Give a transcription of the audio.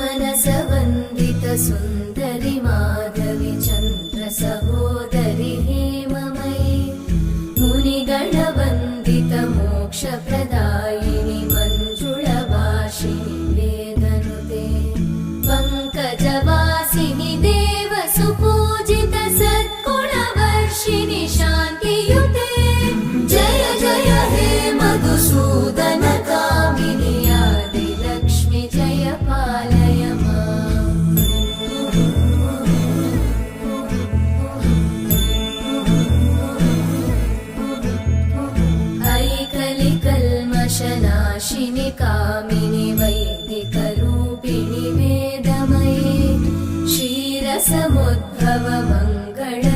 मनसवन्दित सुन्दरि माधवि चन्द्र सहोदरि हेममयि। मुनिगणवन्दित मोक्षप्रदा नि कामिनि वैदिकरूपिणि वेदमये क्षीरसमुद्भव क्षीरसमुद्भवमङ्गल